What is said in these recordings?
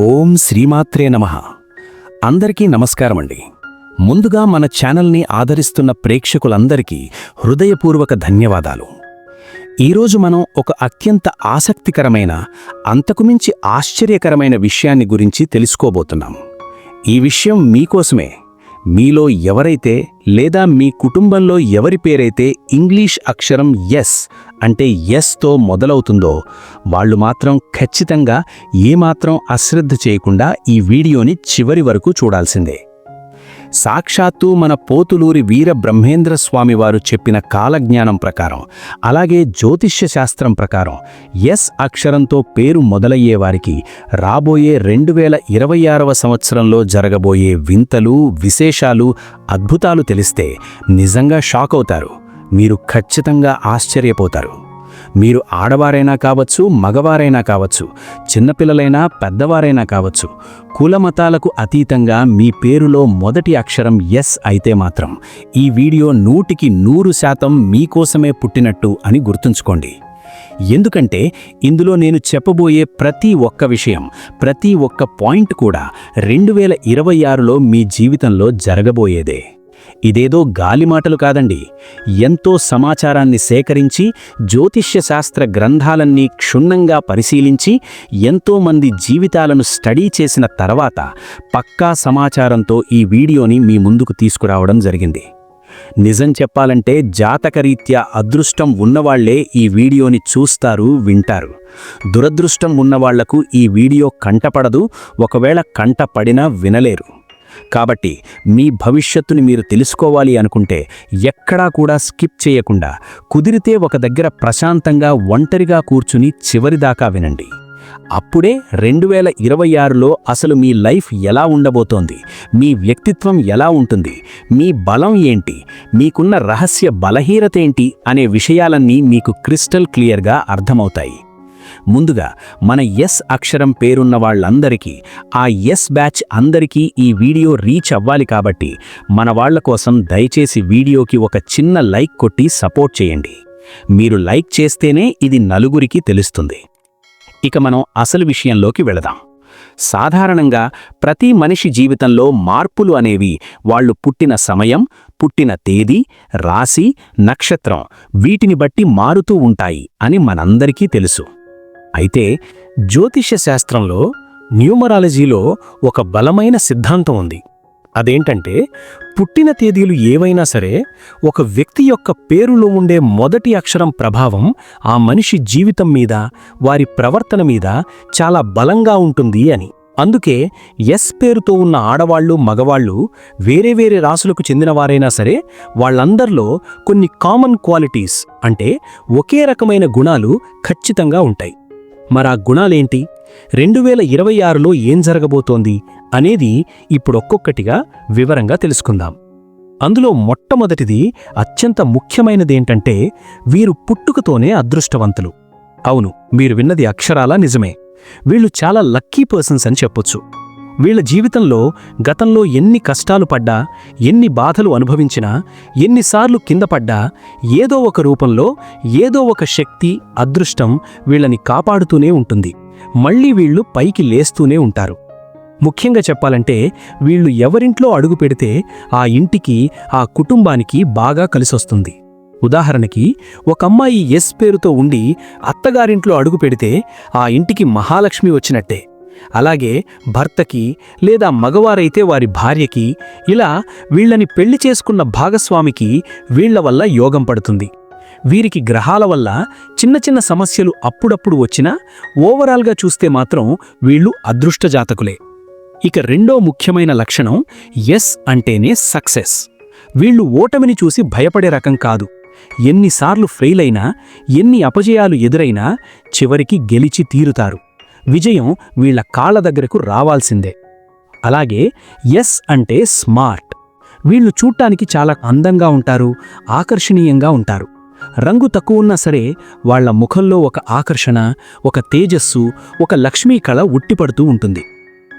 ఓం శ్రీమాత్రే నమ. అందరికీ నమస్కారం అండి ముందుగా మన ఛానల్ని ఆదరిస్తున్న ప్రేక్షకులందరికీ హృదయపూర్వక ధన్యవాదాలు. ఈరోజు మనం ఒక అత్యంత ఆసక్తికరమైన అంతకుమించి ఆశ్చర్యకరమైన విషయాన్ని గురించి తెలుసుకోబోతున్నాం. ఈ విషయం మీకోసమే మీలో ఎవరైతే లేదా మీ కుటుంబంలో ఎవరి పేరైతే ఇంగ్లీష్ అక్షరం ఎస్ అంటే ఎస్తో మొదలవుతుందో వాళ్ళు మాత్రం ఖచ్చితంగా ఏమాత్రం అశ్రద్ధ చేయకుండా ఈ వీడియోని చివరి వరకు చూడాల్సిందే. సాక్షాత్తు మన పోతులూరి వీర బ్రహ్మేంద్ర స్వామి వారు చెప్పిన కాలజ్ఞానం ప్రకారం అలాగే జ్యోతిష్య శాస్త్రం ప్రకారం ఎస్ అక్షరంతో పేరు మొదలయ్యే వారికి రాబోయే రెండు వేల ఇరవై ఆరవ సంవత్సరంలో జరగబోయే వింతలు విశేషాలు అద్భుతాలు తెలిస్తే నిజంగా షాక్ అవుతారు. మీరు ఖచ్చితంగా ఆశ్చర్యపోతారు. మీరు ఆడవారైనా కావచ్చు మగవారైనా కావచ్చు చిన్నపిల్లలైనా పెద్దవారైనా కావచ్చు కులమతాలకు అతీతంగా మీ పేరులో మొదటి అక్షరం ఎస్ అయితే మాత్రం ఈ వీడియో నూటికి నూరు శాతం మీకోసమే పుట్టినట్టు అని గుర్తుంచుకోండి. ఎందుకంటే ఇందులో నేను చెప్పబోయే ప్రతి ఒక్క విషయం ప్రతి ఒక్క పాయింట్ కూడా రెండు వేల ఇరవై ఆరులో మీ జీవితంలో జరగబోయేదే. ఇదేదో గాలిమాటలు కాదండి. ఎంతో సమాచారాన్ని సేకరించి జ్యోతిష్య శాస్త్ర గ్రంథాలన్నీ క్షుణ్ణంగా పరిశీలించి ఎంతోమంది జీవితాలను స్టడీ చేసిన తర్వాత పక్కా సమాచారంతో ఈ వీడియోని మీ ముందుకు తీసుకురావడం జరిగింది. నిజం చెప్పాలంటే జాతకరీత్యా అదృష్టం ఉన్నవాళ్ళే ఈ వీడియోని చూస్తారు వింటారు. దురదృష్టం ఉన్నవాళ్ళకు ఈ వీడియో కంటపడదు ఒకవేళ కంటపడినా వినలేరు. కాబట్టి మీ భవిష్యత్తుని మీరు తెలుసుకోవాలి అనుకుంటే ఎక్కడా కూడా స్కిప్ చేయకుండా కుదిరితే ఒక దగ్గర ప్రశాంతంగా ఒంటరిగా కూర్చుని చివరిదాకా వినండి. అప్పుడే రెండు వేల ఇరవై ఆరులో అసలు మీ లైఫ్ ఎలా ఉండబోతోంది? మీ వ్యక్తిత్వం ఎలా ఉంటుంది? మీ బలం ఏంటి? మీకున్న రహస్య బలహీనతేంటి అనే విషయాలన్నీ మీకు క్రిస్టల్ క్లియర్గా అర్థమవుతాయి. ముందుగా మన ఎస్ అక్షరం పేరున్న వాళ్ళందరికీ ఆ ఎస్ బ్యాచ్ అందరికీ ఈ వీడియో రీచ్ అవ్వాలి కాబట్టి మన వాళ్ళ కోసం దయచేసి వీడియోకి ఒక చిన్న లైక్ కొట్టి సపోర్ట్ చేయండి. మీరు లైక్ చేస్తేనే ఇది నలుగురికి తెలుస్తుంది. ఇక మనం అసలు విషయంలోకి వెళదాం. సాధారణంగా ప్రతి మనిషి జీవితంలో మార్పులు అనేవి వాళ్ళు పుట్టిన సమయం పుట్టిన తేదీ రాశి నక్షత్రం వీటిని బట్టి మారుతూ ఉంటాయి అని మనందరికీ తెలుసు. అయితే జ్యోతిష్య శాస్త్రంలో న్యూమరాలజీలో ఒక బలమైన సిద్ధాంతం ఉంది. అదేంటంటే పుట్టిన తేదీలు ఏవైనా సరే ఒక వ్యక్తి యొక్క పేరులో ఉండే మొదటి అక్షరం ప్రభావం ఆ మనిషి జీవితం మీద వారి ప్రవర్తన మీద చాలా బలంగా ఉంటుంది అని. అందుకే ఎస్ పేరుతో ఉన్న ఆడవాళ్ళు మగవాళ్ళు వేరే వేరే రాసులకు చెందినవారైనా సరే వాళ్ళందరిలో కొన్ని కామన్ క్వాలిటీస్ అంటే ఒకే రకమైన గుణాలు ఖచ్చితంగా ఉంటాయి. మరా గుణాలేంటి? రెండు వేల ఇరవై ఆరులో ఏం జరగబోతోంది అనేది ఇప్పుడొక్కొక్కటిగా వివరంగా తెలుసుకుందాం. అందులో మొట్టమొదటిది అత్యంత ముఖ్యమైనదేంటంటే వీరు పుట్టుకతోనే అదృష్టవంతులు. అవును మీరు విన్నది అక్షరాలా నిజమే. వీళ్ళు చాలా లక్కీ పర్సన్స్ అని చెప్పొచ్చు. వీళ్ళ జీవితంలో గతంలో ఎన్ని కష్టాలు పడ్డా ఎన్ని బాధలు అనుభవించినా ఎన్నిసార్లు కింద పడ్డా ఏదో ఒక రూపంలో ఏదో ఒక శక్తి అదృష్టం వీళ్ళని కాపాడుతూనే ఉంటుంది. మళ్ళీ వీళ్ళు పైకి లేస్తూనే ఉంటారు. ముఖ్యంగా చెప్పాలంటే వీళ్ళు ఎవరింట్లో అడుగు పెడితే ఆ ఇంటికి ఆ కుటుంబానికి బాగా కలిసొస్తుంది. ఉదాహరణకి ఒక అమ్మాయి ఎస్ పేరుతో ఉండి అత్తగారింట్లో అడుగు పెడితే ఆ ఇంటికి మహాలక్ష్మి వచ్చినట్టే. అలాగే భర్తకి లేదా మగవారైతే వారి భార్యకి ఇలా వీళ్ళని పెళ్ళి చేసుకున్న భాగస్వామికి వీళ్ళ వల్ల యోగం పడుతుంది. వీరికి గ్రహాల వల్ల చిన్న చిన్న సమస్యలు అప్పుడప్పుడు వచ్చినా ఓవరాల్గా చూస్తే మాత్రం వీళ్ళు అదృష్టజాతకులే. ఇక రెండో ముఖ్యమైన లక్షణం ఎస్ అంటేనే సక్సెస్ వీళ్ళు ఓటమిని చూసి భయపడే రకం కాదు. ఎన్నిసార్లు ఫెయిల్ అయినా ఎన్ని అపజయాలు ఎదురైనా చివరికి గెలిచి తీరుతారు. విజయం వీళ్ళ కాళ్ళ దగ్గరకు రావాల్సిందే. అలాగే ఎస్ అంటే స్మార్ట్ వీళ్ళు చూడటానికి చాలా అందంగా ఉంటారు ఆకర్షణీయంగా ఉంటారు. రంగు తక్కువ ఉన్నా సరే వాళ్ళ ముఖంలో ఒక ఆకర్షణ ఒక తేజస్సు ఒక లక్ష్మీ కళ ఉట్టిపడుతూ ఉంటుంది.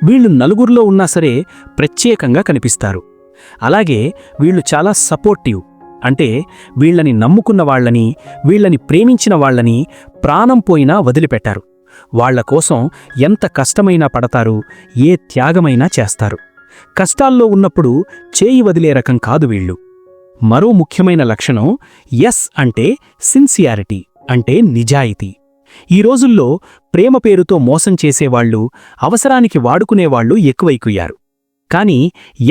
వీళ్ళు నలుగురిలో ఉన్నా సరే ప్రత్యేకంగా కనిపిస్తారు. అలాగే వీళ్ళు చాలా సపోర్టివ్ అంటే వీళ్ళని నమ్ముకున్న వాళ్ళని వీళ్ళని ప్రేమించిన వాళ్ళని ప్రాణం పోయినా వదిలిపెట్టారు. వాళ్ళ కోసం ఎంత కష్టమైనా పడతారు ఏ త్యాగమైనా చేస్తారు. కష్టాల్లో ఉన్నప్పుడు చేయి వదిలే రకం కాదు వీళ్ళు. మరో ముఖ్యమైన లక్షణం ఎస్ అంటే సిన్సియారిటీ అంటే నిజాయితీ. ఈ రోజుల్లో ప్రేమ పేరుతో మోసం చేసేవాళ్ళు అవసరానికి వాడుకునేవాళ్ళు ఎక్కువైకుయ్యారు కాని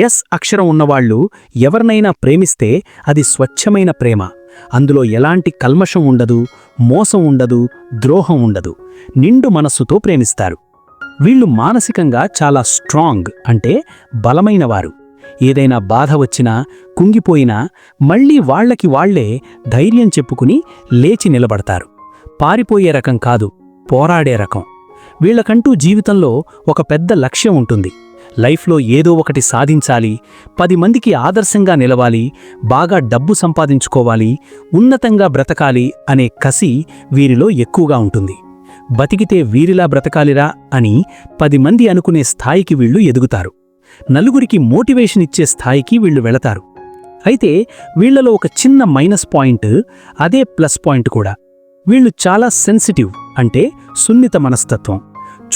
ఎస్ అక్షరం ఉన్నవాళ్ళు ఎవరినైనా ప్రేమిస్తే అది స్వచ్ఛమైన ప్రేమ. అందులో ఎలాంటి కల్మషం ఉండదు మోసం ఉండదు ద్రోహం ఉండదు. నిండు మనస్సుతో ప్రేమిస్తారు. వీళ్ళు మానసికంగా చాలా స్ట్రాంగ్ అంటే బలమైనవారు. ఏదైనా బాధ వచ్చినా కుంగిపోయినా మళ్ళీ వాళ్ళకి వాళ్ళే ధైర్యం చెప్పుకుని లేచి నిలబడతారు. పారిపోయే రకం కాదు పోరాడే రకం. వీళ్ళకంటూ జీవితంలో ఒక పెద్ద లక్ష్యం ఉంటుంది. లైఫ్లో ఏదో ఒకటి సాధించాలి పది మందికి ఆదర్శంగా నిలవాలి బాగా డబ్బు సంపాదించుకోవాలి ఉన్నతంగా బ్రతకాలి అనే కసి వీరిలో ఎక్కువగా ఉంటుంది. బతికితే వీరిలా బ్రతకాలిరా అని పది మంది అనుకునే స్థాయికి వీళ్ళు ఎదుగుతారు. నలుగురికి మోటివేషన్ ఇచ్చే స్థాయికి వీళ్ళు వెళతారు. అయితే వీళ్ళలో ఒక చిన్న మైనస్ పాయింట్ అదే ప్లస్ పాయింట్ కూడా. వీళ్ళు చాలా సెన్సిటివ్ అంటే సున్నిత మనస్తత్వం.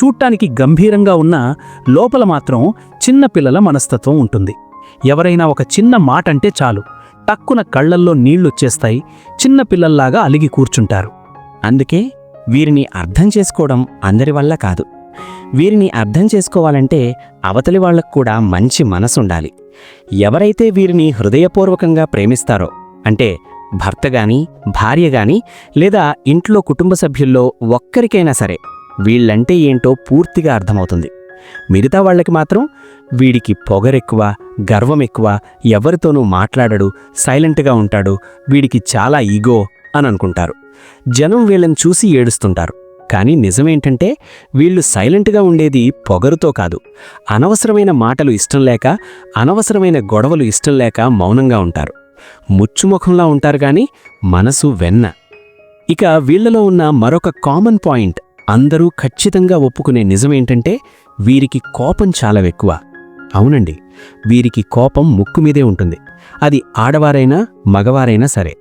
చూట్టానికి గంభీరంగా ఉన్న లోపల మాత్రం చిన్న పిల్లల మనస్తత్వం ఉంటుంది. ఎవరైనా ఒక చిన్న మాట అంటే చాలు. టక్కున కళ్ళల్లో నీళ్ళొచ్చేస్తాయి చిన్న పిల్లల్లాగా అలిగి కూర్చుంటారు. అందుకే వీరిని అర్థం చేసుకోవడం అందరి వల్ల కాదు. వీరిని అర్థం చేసుకోవాలంటే అవతలి వాళ్ళకు కూడా మంచి మనసుండాలి. ఎవరైతే వీరిని హృదయపూర్వకంగా ప్రేమిస్తారో అంటే భర్త గాని భార్య గాని లేదా ఇంట్లో కుటుంబ సభ్యుల్లో ఒక్కరికైనా సరే వీళ్ళంటే ఏంటో పూర్తిగా అర్థమవుతుంది. మిగతా వాళ్ళకి మాత్రం వీడికి పొగరెక్కువ గర్వం ఎక్కువ ఎవరితోనూ మాట్లాడడు సైలెంట్గా ఉంటాడు వీడికి చాలా ఈగో అని అనుకుంటారు. జనం వీళ్ళని చూసి ఏడుస్తుంటారు. కానీ నిజమేంటంటే వీళ్ళు సైలెంట్గా ఉండేది పొగరుతో కాదు. అనవసరమైన మాటలు ఇష్టం లేక అనవసరమైన గొడవలు ఇష్టం లేక మౌనంగా ఉంటారు. ముచ్చుముఖంలా ఉంటారు కానీ మనసు వెన్న. ఇక వీళ్ళలో ఉన్న మరొక కామన్ పాయింట్ అందరూ ఖచ్చితంగా ఒప్పుకునే నిజమేంటంటే వీరికి కోపం చాలా ఎక్కువ. అవునండి వీరికి కోపం ముక్కు మీదే ఉంటుంది. అది ఆడవారైనా మగవారైనా సరే.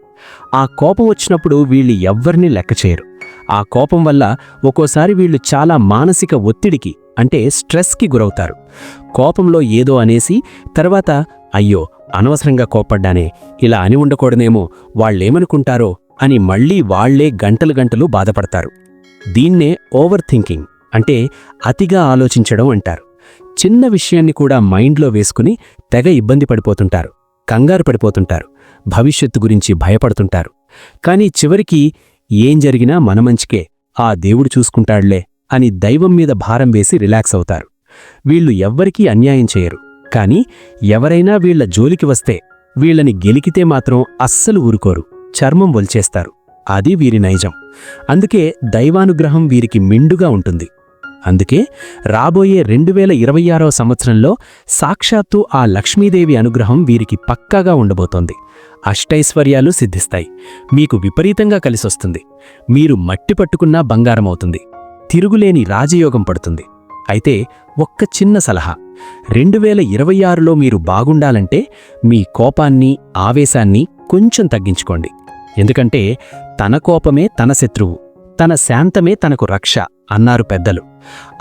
ఆ కోపం వచ్చినప్పుడు వీళ్ళు ఎవ్వరినీ లెక్క చేయరు. ఆ కోపం వల్ల ఒక్కోసారి వీళ్ళు చాలా మానసిక ఒత్తిడికి అంటే స్ట్రెస్కి గురవుతారు. కోపంలో ఏదో అనేసి తర్వాత అయ్యో అనవసరంగా కోప్పడ్డానే ఇలా అని ఉండకూడదేమో వాళ్ళేమనుకుంటారో అని మళ్ళీ వాళ్ళే గంటలు గంటలు బాధపడతారు. దీన్నే ఓవర్ థింకింగ్ అంటే అతిగా ఆలోచించడం అంటారు. చిన్న విషయాన్ని కూడా మైండ్లో వేసుకుని తెగ ఇబ్బంది పడిపోతుంటారు కంగారు పడిపోతుంటారు భవిష్యత్తు గురించి భయపడుతుంటారు. కాని చివరికి ఏం జరిగినా మన మంచికే ఆ దేవుడు చూసుకుంటాడులే అని దైవం మీద భారం వేసి రిలాక్స్ అవుతారు. వీళ్ళు ఎవ్వరికీ అన్యాయం చేయరు. కాని ఎవరైనా వీళ్ళ జోలికి వస్తే వీళ్ళని గెలికితే మాత్రం అస్సలు ఊరుకోరు చర్మం వొల్చేస్తారు. అది వీరి నైజం. అందుకే దైవానుగ్రహం వీరికి మిండుగా ఉంటుంది. అందుకే రాబోయే రెండు వేల ఇరవై ఆరో సంవత్సరంలో సాక్షాత్తు ఆ లక్ష్మీదేవి అనుగ్రహం వీరికి పక్కాగా ఉండబోతోంది. అష్టైశ్వర్యాలు సిద్ధిస్తాయి. మీకు విపరీతంగా కలిసొస్తుంది. మీరు మట్టి పట్టుకున్నా బంగారమవుతుంది. తిరుగులేని రాజయోగం పడుతుంది. అయితే ఒక్క చిన్న సలహా. రెండు వేల ఇరవై ఆరులో మీరు బాగుండాలంటే మీ కోపాన్ని ఆవేశాన్ని కొంచెం తగ్గించుకోండి. ఎందుకంటే తన కోపమే తన శత్రువు తన శాంతమే తనకు రక్ష అన్నారు పెద్దలు.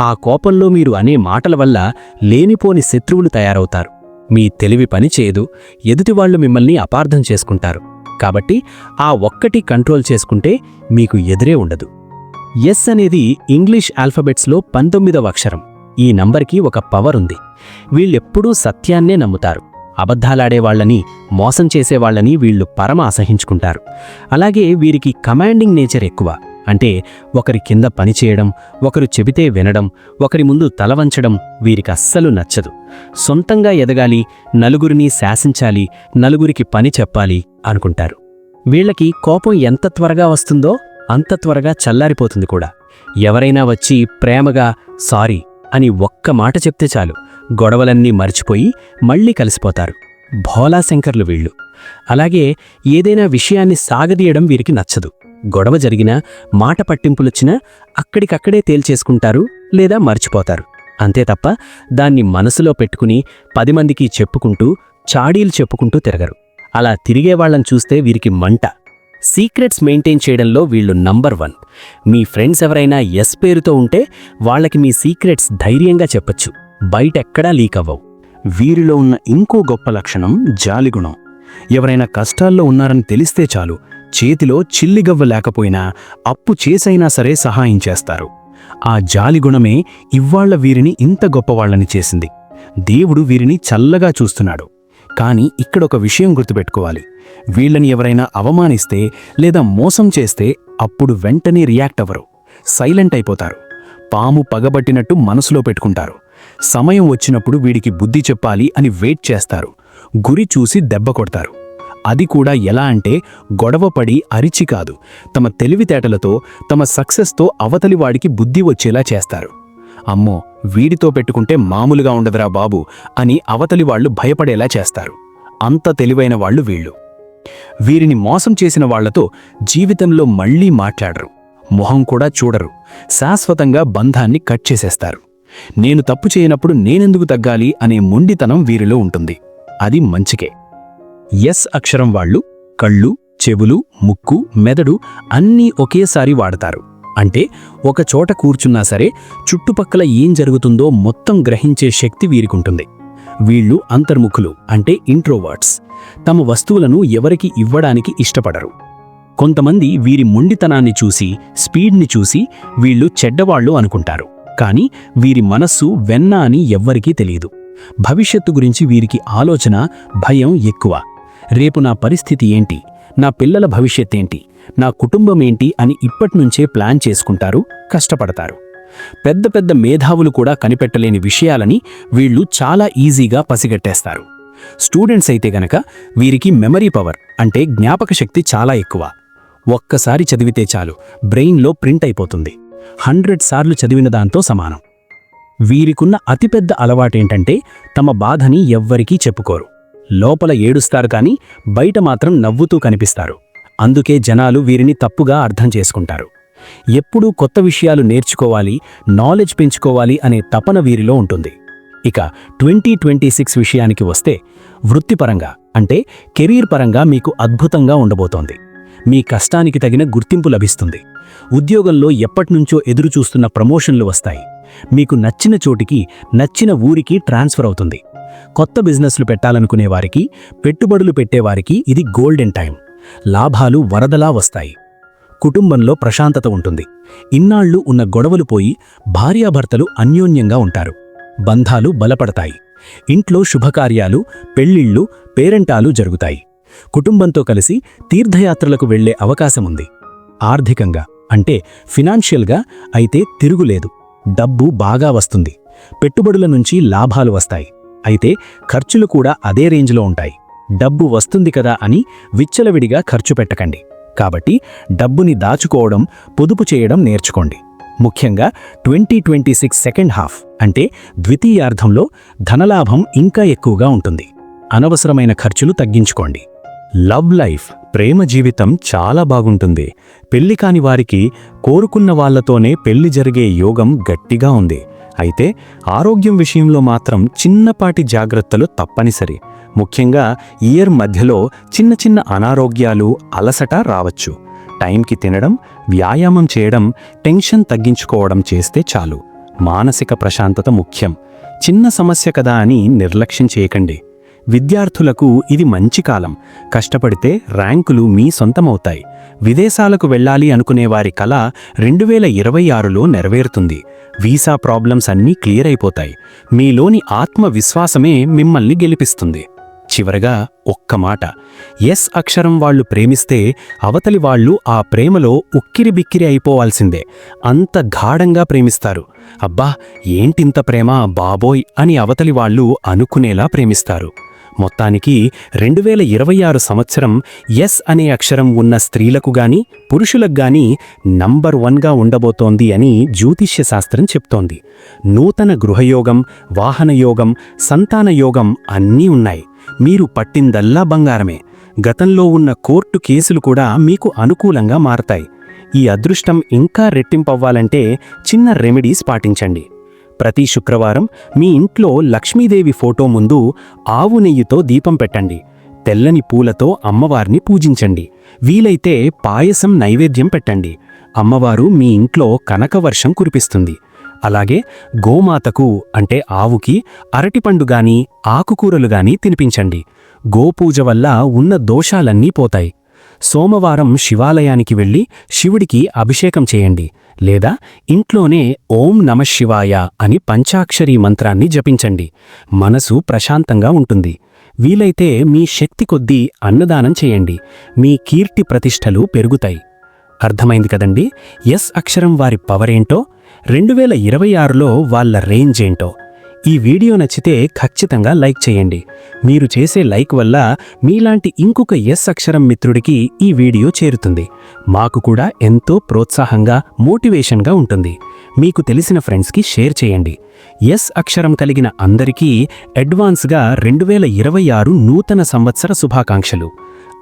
ఆ కోపంలో మీరు అనే మాటల వల్ల లేనిపోని శత్రువులు తయారవుతారు. మీ తెలివి పనిచేయదు ఎదుటివాళ్ళు మిమ్మల్ని అపార్థం చేసుకుంటారు. కాబట్టి ఆ ఒక్కటి కంట్రోల్ చేసుకుంటే మీకు ఎదురే ఉండదు. ఎస్ అనేది ఇంగ్లీష్ ఆల్ఫబెట్స్లో పంతొమ్మిదవ అక్షరం. ఈ నంబర్కి ఒక పవర్ ఉంది. వీళ్ళెప్పుడూ సత్యాన్నే నమ్ముతారు. అబద్ధాలాడేవాళ్ళని మోసం చేసేవాళ్ళని వీళ్ళు పరమ అసహించుకుంటారు. అలాగే వీరికి కమాండింగ్ నేచర్ ఎక్కువ. అంటే ఒకరి కింద పనిచేయడం ఒకరు చెబితే వినడం ఒకరి ముందు తలవంచడం వీరికి అస్సలు నచ్చదు. సొంతంగా ఎదగాలి నలుగురిని శాసించాలి నలుగురికి పని చెప్పాలి అనుకుంటారు. వీళ్ళకి కోపం ఎంత త్వరగా వస్తుందో అంత త్వరగా చల్లారిపోతుంది కూడా. ఎవరైనా వచ్చి ప్రేమగా సారీ అని ఒక్క మాట చెప్తే చాలు. గొడవలన్నీ మర్చిపోయి మళ్ళీ కలిసిపోతారు. భోలాశంకర్లు వీళ్ళు. అలాగే ఏదైనా విషయాన్ని సాగదీయడం వీరికి నచ్చదు. గొడవ జరిగినా మాట పట్టింపులొచ్చినా అక్కడికక్కడే తేల్చేసుకుంటారు లేదా మర్చిపోతారు. అంతే తప్ప దాన్ని మనసులో పెట్టుకుని పది మందికి చెప్పుకుంటూ చాడీలు చెప్పుకుంటూ తిరగరు. అలా తిరిగేవాళ్ళను చూస్తే వీరికి మంట. సీక్రెట్స్ మెయింటైన్ చేయడంలో వీళ్ళు నంబర్ వన్. మీ ఫ్రెండ్స్ ఎవరైనా ఎస్ పేరుతో ఉంటే వాళ్ళకి మీ సీక్రెట్స్ ధైర్యంగా చెప్పచ్చు. బయటెక్కడా లీక్ అవ్వవు వీరిలో ఉన్న ఇంకో గొప్ప లక్షణం జాలిగుణం. ఎవరైనా కష్టాల్లో ఉన్నారని తెలిస్తే చాలు చేతిలో చిల్లిగవ్వ లేకపోయినా అప్పు చేసైనా సరే సహాయం చేస్తారు. ఆ జాలిగుణమే ఇవ్వాళ్ళ వీరిని ఇంత గొప్పవాళ్ళని చేసింది. దేవుడు వీరిని చల్లగా చూస్తున్నాడు. కాని ఇక్కడొక విషయం గుర్తుపెట్టుకోవాలి. వీళ్ళని ఎవరైనా అవమానిస్తే లేదా మోసం చేస్తే అప్పుడు వెంటనే రియాక్ట్ అవ్వరు. సైలెంట్ అయిపోతారు. పాము పగబట్టినట్టు మనసులో పెట్టుకుంటారు. సమయం వచ్చినప్పుడు వీడికి బుద్ధి చెప్పాలి అని వెయిట్ చేస్తారు. గురి చూసి దెబ్బ కొడతారు. అది కూడా ఎలా అంటే గొడవపడి అరిచి కాదు. తమ తెలివితేటలతో తమ సక్సెస్తో అవతలి వాడికి బుద్ధి వచ్చేలా చేస్తారు. అమ్మో వీడితో పెట్టుకుంటే మామూలుగా ఉండదురా బాబు అని అవతలి వాళ్ళు భయపడేలా చేస్తారు. అంత తెలివైన వాళ్ళు వీళ్ళు. వీరిని మోసం చేసిన వాళ్ళతో జీవితంలో మళ్ళీ మాట్లాడరు. మొహం కూడా చూడరు. శాశ్వతంగా బంధాన్ని కట్ చేసేస్తారు. నేను తప్పు చేయనప్పుడు నేనెందుకు తగ్గాలి అనే మొండితనం వీరిలో ఉంటుంది. అది మంచికే. ఎస్ అక్షరం వాళ్ళు కళ్ళు చెవులు ముక్కు మెదడు అన్నీ ఒకేసారి వాడతారు. అంటే ఒక చోట కూర్చున్నా సరే చుట్టుపక్కల ఏం జరుగుతుందో మొత్తం గ్రహించే శక్తి వీరికుంటుంది. వీళ్ళు అంతర్ముఖులు అంటే ఇంట్రోవర్ట్స్ తమ వస్తువులను ఎవరికి ఇవ్వడానికి ఇష్టపడరు. కొంతమంది వీరి మొండితనాన్ని చూసి స్పీడ్ని చూసి వీళ్ళు చెడ్డవాళ్ళు అనుకుంటారు. కానీ వీరి మనస్సు వెన్న అని ఎవ్వరికీ తెలియదు. భవిష్యత్తు గురించి వీరికి ఆలోచన భయం ఎక్కువ. రేపు నా పరిస్థితి ఏంటి? నా పిల్లల భవిష్యత్తేంటి నా కుటుంబం ఏంటి? అని ఇప్పటినుంచే ప్లాన్ చేసుకుంటారు కష్టపడతారు. పెద్ద పెద్ద మేధావులు కూడా కనిపెట్టలేని విషయాలని వీళ్ళు చాలా ఈజీగా పసిగట్టేస్తారు. స్టూడెంట్స్ అయితే గనక వీరికి మెమరీ పవర్ అంటే జ్ఞాపక శక్తి చాలా ఎక్కువ. ఒక్కసారి చదివితే చాలు బ్రెయిన్లో ప్రింట్ అయిపోతుంది. హండ్రెడ్ సార్లు చదివిన దాంతో సమానం. వీరికున్న అతిపెద్ద అలవాటేంటంటే తమ బాధని ఎవ్వరికీ చెప్పుకోరు. లోపల ఏడుస్తారు కానీ బయట మాత్రం నవ్వుతూ కనిపిస్తారు. అందుకే జనాలు వీరిని తప్పుగా అర్థం చేసుకుంటారు. ఎప్పుడూ కొత్త విషయాలు నేర్చుకోవాలి నాలెడ్జ్ పెంచుకోవాలి అనే తపన వీరిలో ఉంటుంది. ఇక ట్వంటీ ట్వంటీ సిక్స్ విషయానికి వస్తే వృత్తిపరంగా అంటే కెరీర్ పరంగా మీకు అద్భుతంగా ఉండబోతోంది. మీ కష్టానికి తగిన గుర్తింపు లభిస్తుంది. ఉద్యోగంలో ఎప్పటినుంచో ఎదురుచూస్తున్న ప్రమోషన్లు వస్తాయి. మీకు నచ్చిన చోటికి నచ్చిన ఊరికి ట్రాన్స్ఫర్ అవుతుంది. కొత్త బిజినెస్లు పెట్టాలనుకునే వారికి పెట్టుబడులు పెట్టేవారికి ఇది గోల్డెన్ టైం లాభాలు వరదలా వస్తాయి. కుటుంబంలో ప్రశాంతత ఉంటుంది. ఇన్నాళ్ళు ఉన్న గొడవలు పోయి భార్యాభర్తలు అన్యోన్యంగా ఉంటారు. బంధాలు బలపడతాయి. ఇంట్లో శుభకార్యాలు పెళ్ళిళ్ళు పేరెంటాలు జరుగుతాయి. కుటుంబంతో కలిసి తీర్థయాత్రలకు వెళ్ళే అవకాశముంది. ఆర్థికంగా అంటే ఫినాన్షియల్గా అయితే తిరుగులేదు. డబ్బు బాగా వస్తుంది. పెట్టుబడుల నుంచి లాభాలు వస్తాయి. అయితే ఖర్చులు కూడా అదే రేంజ్లో ఉంటాయి. డబ్బు వస్తుంది కదా అని విచ్చలవిడిగా ఖర్చు పెట్టకండి. కాబట్టి డబ్బుని దాచుకోవడం పొదుపు చేయడం నేర్చుకోండి. ముఖ్యంగా twenty twenty six second half అంటే ద్వితీయార్థంలో ధనలాభం ఇంకా ఎక్కువగా ఉంటుంది. అనవసరమైన ఖర్చులు తగ్గించుకోండి. లవ్ లైఫ్ ప్రేమ జీవితం చాలా బాగుంటుంది. పెళ్ళి కాని వారికి కోరుకున్న వాళ్ళతోనే పెళ్ళి జరిగే యోగం గట్టిగా ఉంది. అయితే ఆరోగ్యం విషయంలో మాత్రం చిన్నపాటి జాగ్రత్తలు తప్పనిసరి. ముఖ్యంగా ఇయర్ మధ్యలో చిన్న చిన్న అనారోగ్యాలు అలసట రావచ్చు. టైంకి తినడం వ్యాయామం చేయడం టెన్షన్ తగ్గించుకోవడం చేస్తే చాలు. మానసిక ప్రశాంతత ముఖ్యం. చిన్న సమస్య కదా అని నిర్లక్ష్యం చేయకండి. విద్యార్థులకు ఇది మంచి కాలం. కష్టపడితే ర్యాంకులు మీ సొంతమవుతాయి. విదేశాలకు వెళ్ళాలి అనుకునే వారి కల రెండు వేల ఇరవై ఆరులో నెరవేరుతుంది. వీసా ప్రాబ్లమ్స్ అన్నీ క్లియర్ అయిపోతాయి. మీలోని ఆత్మవిశ్వాసమే మిమ్మల్ని గెలిపిస్తుంది. చివరగా ఒక్క మాట. ఎస్ అక్షరం వాళ్ళు ప్రేమిస్తే అవతలి వాళ్ళు ఆ ప్రేమలో ఉక్కిరి బిక్కిరి అయిపోవాల్సిందే. అంత గాఢంగా ప్రేమిస్తారు. అబ్బా ఏంటింత ప్రేమ బాబోయ్ అని అవతలి వాళ్ళు అనుకునేలా ప్రేమిస్తారు. మొత్తానికి రెండు వేల ఇరవై ఆరు సంవత్సరం ఎస్ అనే అక్షరం ఉన్న స్త్రీలకు గాని పురుషులకు గాని నంబర్ వన్గా ఉండబోతోంది అని జ్యోతిష్య శాస్త్రం చెప్తోంది. నూతన గృహయోగం వాహనయోగం సంతానయోగం అన్నీ ఉన్నాయి. మీరు పట్టిందల్లా బంగారమే. గతంలో ఉన్న కోర్టు కేసులు కూడా మీకు అనుకూలంగా మారతాయి. ఈ అదృష్టం ఇంకా రెట్టింపవ్వాలంటే చిన్న రెమెడీస్ పాటించండి. ప్రతి శుక్రవారం మీ ఇంట్లో లక్ష్మీదేవి ఫోటో ముందు ఆవు నెయ్యితో దీపం పెట్టండి. తెల్లని పూలతో అమ్మవారిని పూజించండి. వీలైతే పాయసం నైవేద్యం పెట్టండి. అమ్మవారు మీ ఇంట్లో కనకవర్షం కురిపిస్తుంది. అలాగే గోమాతకు అంటే ఆవుకి అరటిపండు గాని ఆకుకూరలు గాని తినిపించండి. గోపూజ వల్ల ఉన్న దోషాలన్నీ పోతాయి. సోమవారం శివాలయానికి వెళ్ళి శివుడికి అభిషేకం చేయండి. లేదా ఇంట్లోనే ఓం నమశివాయ అని పంచాక్షరీ మంత్రాన్ని జపించండి. మనసు ప్రశాంతంగా ఉంటుంది. వీలైతే మీ శక్తి కొద్దీ అన్నదానం చేయండి. మీ కీర్తి ప్రతిష్టలు పెరుగుతాయి. అర్థమైంది కదండి? ఎస్ అక్షరం వారి పవరేంటో రెండు వేల ఇరవై ఆరులో వాళ్ళ రేంజ్ ఏంటో? ఈ వీడియో నచ్చితే ఖచ్చితంగా లైక్ చేయండి. మీరు చేసే లైక్ వల్ల మీలాంటి ఇంకొక ఎస్ అక్షరం మిత్రుడికి ఈ వీడియో చేరుతుంది. మాకు కూడా ఎంతో ప్రోత్సాహంగా మోటివేషన్గా ఉంటుంది. మీకు తెలిసిన ఫ్రెండ్స్కి షేర్ చేయండి. ఎస్ అక్షరం కలిగిన అందరికీ అడ్వాన్స్గా రెండు వేల ఇరవై ఆరు నూతన సంవత్సర శుభాకాంక్షలు.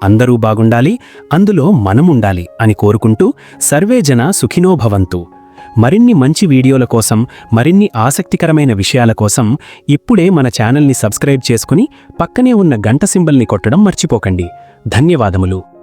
అందరూ బాగుండాలి అందులో మనముండాలి అని కోరుకుంటూ సర్వేజన సుఖినోభవంతు భవంతు. మరిన్ని మంచి వీడియోల కోసం మరిన్ని ఆసక్తికరమైన విషయాల కోసం ఇప్పుడే మన ఛానల్ని సబ్స్క్రైబ్ చేసుకుని పక్కనే ఉన్న గంట సింబల్ని కొట్టడం మర్చిపోకండి. ధన్యవాదములు.